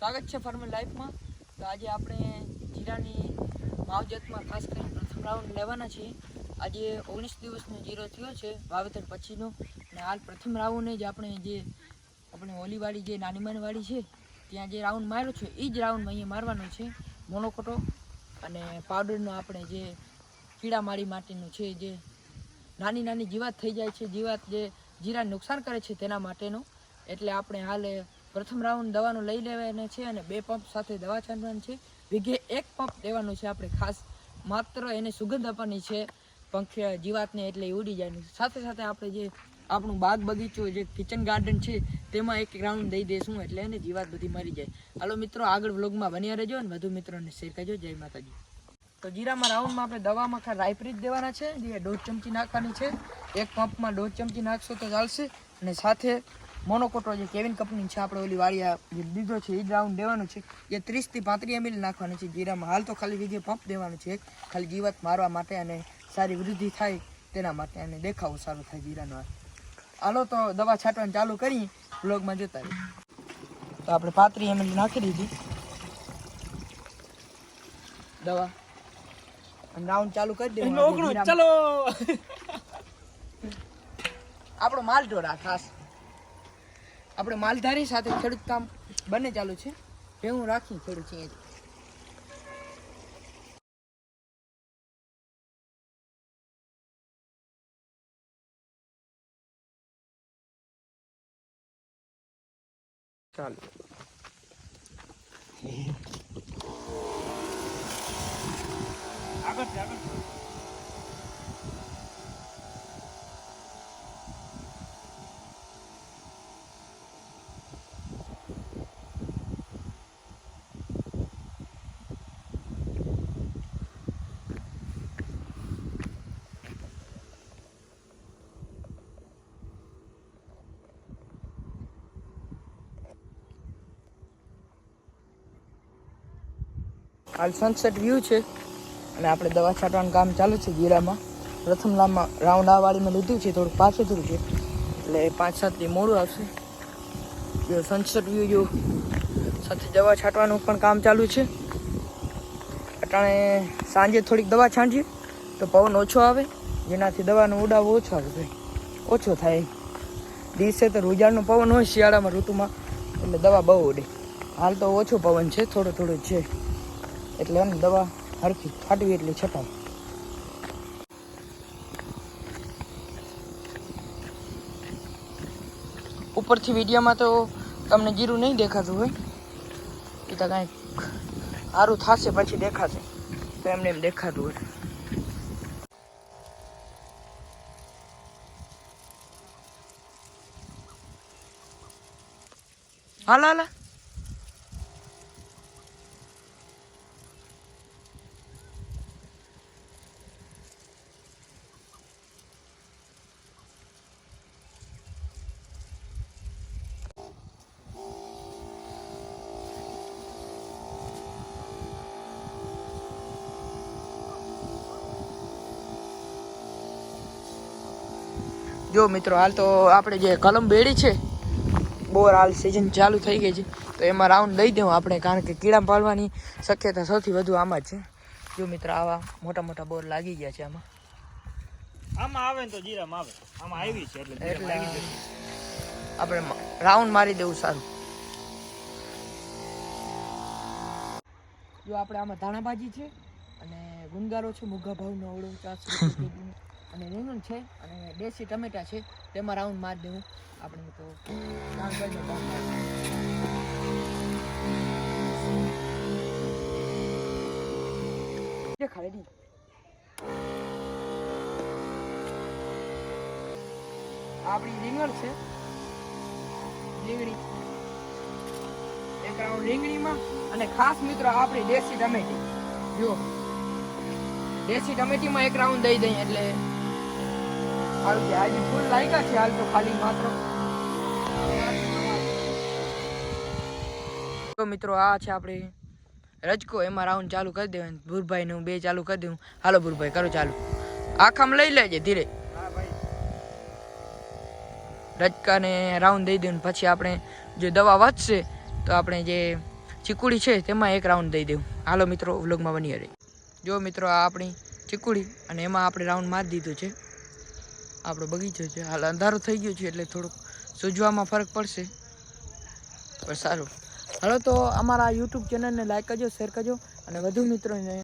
સ્વાગત છે ફાર્મર લાઈફમાં. તો આજે આપણે જીરાની માવજતમાં ખાસ કરીને પ્રથમ રાઉન્ડ લેવાના છીએ. આજે ઓગણીસ દિવસનો જીરો થયો છે, વાવેતર પછીનો. અને હાલ પ્રથમ રાઉન્ડે જ આપણે જે આપણે ઓલીવાળી જે નાની માનવાળી છે, ત્યાં જે રાઉન્ડ માર્યો છે એ જ રાઉન્ડ અહીંયા મારવાનો છે, મોનોકોટો. અને પાવડરનો આપણે જે કીડામારી માટેનું છે, જે નાની નાની જીવાત થઈ જાય છે, જીવાત જે જીરાને નુકસાન કરે છે, તેના માટેનો. એટલે આપણે હાલે પ્રથમ રાઉન્ડ દવાનું લઈ લેવાને છે અને બે પંપ સાથે દવા છાંટવાની છે. વિઘે એક પંપ દેવાનું છે આપણે ખાસ. માત્ર એને સુગંધ આપવાની છે. પંખ જીવાતને એટલે ઉડી જાય સાથે સાથે આપણે જે આપણું બાગ બગીચો જે કિચન ગાર્ડન છે, તેમાં એક રાઉન્ડ દઈ દઈશું એટલે એને જીવાત બધી મરી જાય. હાલો મિત્રો, આગળ વ્લોગમાં બન્યા રહેજો અને વધુ મિત્રોને શેર કરજો. જય માતાજી. તો જીરામાં રાઉન્ડમાં આપણે દવામાં ખા રાયપરી જ દેવાના છે. જે દોઢ ચમચી નાખવાની છે. એક પંપમાં દોઢ ચમચી નાખશો તો ચાલશે. અને સાથે મોનોકોટો જે કેવિન કંપની છે આપણે ઓલી વાળિયા જે દીધો છે એ જ રાઉન્ડ દેવાનું છે. એ ત્રીસથી પાંત્રીસ એમએલ નાખવાની છે જીરામાં. હાલ તો ખાલી જગ્યાએ પંપ દેવાનું છે એક. ખાલી જીવાત મારવા માટે અને સારી વૃદ્ધિ થાય તેના માટે અને દેખાવો સારો થાય જીરાનો હાલો. તો દવા છાંટવાનું ચાલુ કરી બ્લોગમાં જોતા રહીએ તો આપણે પાંત્રીસ એમએલ નાખી દીધી. દવા. રાઉન્ડ ચાલુ કરી દેવાનું. ચલો! આપણો માલ ઢોરા ખાસ. આપણે માલધારી સાથે ખેડૂત કામ બંને ચાલુ છે. ભેગું રાખી ખેડૂત છીએ ચાલો. આગળ આગળ હાલ સનસેટ વ્યૂ છે. અને આપણે દવા છાંટવાનું કામ ચાલુ છે ગીરામાં. પ્રથમ લાંબા રાઉન્ડ આ વાળીમાં લીધું છે, થોડુંક પાછું થયું છે. એટલે પાંચ સાતથી મોડું આવશે. જો સનસેટ વ્યૂ જો સાથે દવા છાંટવાનું પણ કામ ચાલુ છે. અટાણે સાંજે થોડીક દવા છાંટીએ, તો પવન ઓછો આવે. જેનાથી દવાનો ઉડાવો ઓછો આવે ભાઈ. ઓછો થાય. દિવસે તો રૂજાળનો પવન હોય શિયાળામાં ઋતુમાં, એટલે દવા બહુ ઉડે. હાલ તો ઓછો પવન છે, થોડો થોડો છે. એટલે એમ દવા હરખી ફાટવી એટલે છટાય. ઉપરથી વિડીયોમાં તો તમને જીરું નહીં દેખાતું હોય. એ તો કાંઈક સારું થશે, પછી દેખાશે. તો એમને એમ દેખાતું હોય. હાલ હાલ. જો મિત્રો હાલ તો આપણે જે કલમ બેડી છે બોર હાલ સિઝન ચાલુ થઈ ગઈ છે તો એમાં રાઉન્ડ દઈ દેવું આપણે કારણ કે કીડા પાડવાની શક્યતા સૌથી વધુ આમાં જ છે જો મિત્રો આવા મોટા મોટા બોર લાગી ગયા છે આમાં આમાં આવે ને તો જીરામાં આવે આમાં આવી છે એટલે એટલે. આપણે રાઉન્ડ મારી દેવું સારું જો આપણે આમાં ધાણાભાજી છે અને ગુંગારો છે મુગા ભાવનો ઓળો ચારસો. અને રીંગણ છે, અને દેશી ટમેટા છે, તેમાં રાઉન્ડ મારી દેવું આપણે તો નહીં. આપણી રીંગણ છે. રીંગણી. એક રાઉન્ડ રીંગણીમાં, અને ખાસ મિત્રો આપણી દેશી ટમેટી. જો દેશી ટમેટીમાં એક રાઉન્ડ દઈ દઈએ એટલે માત્ર. તો મિત્રો આ છે આપણે રજકો, એમાં રાઉન્ડ ચાલુ કરી દેવાનું ભૂરભાઈ હું બે ચાલુ કરી દઉં હાલો ભૂરભાઈ, કરો ચાલુ. આખામાં લઈ લેજે ધીરે. રજકાને રાઉન્ડ દઈ દઉં પછી આપણે જો દવા વધશે તો આપણે જે ચીકુડી છે તેમાં એક રાઉન્ડ દઈ દેવું. હાલો મિત્રો વ્લોગમાં બની રહી જો મિત્રો આ આપણી ચીકુડી અને એમાં આપણે રાઉન્ડ મારી દીધું છે. આપણો બગીચો છે. હાલ અંધારો થઈ ગયો છે એટલે થોડુંક સૂજવામાં ફરક પડશે. પણ સારું. હાલો તો અમારા યુટ્યુબ ચેનલને લાઈક કરજો શેર કરજો અને વધુ મિત્રોને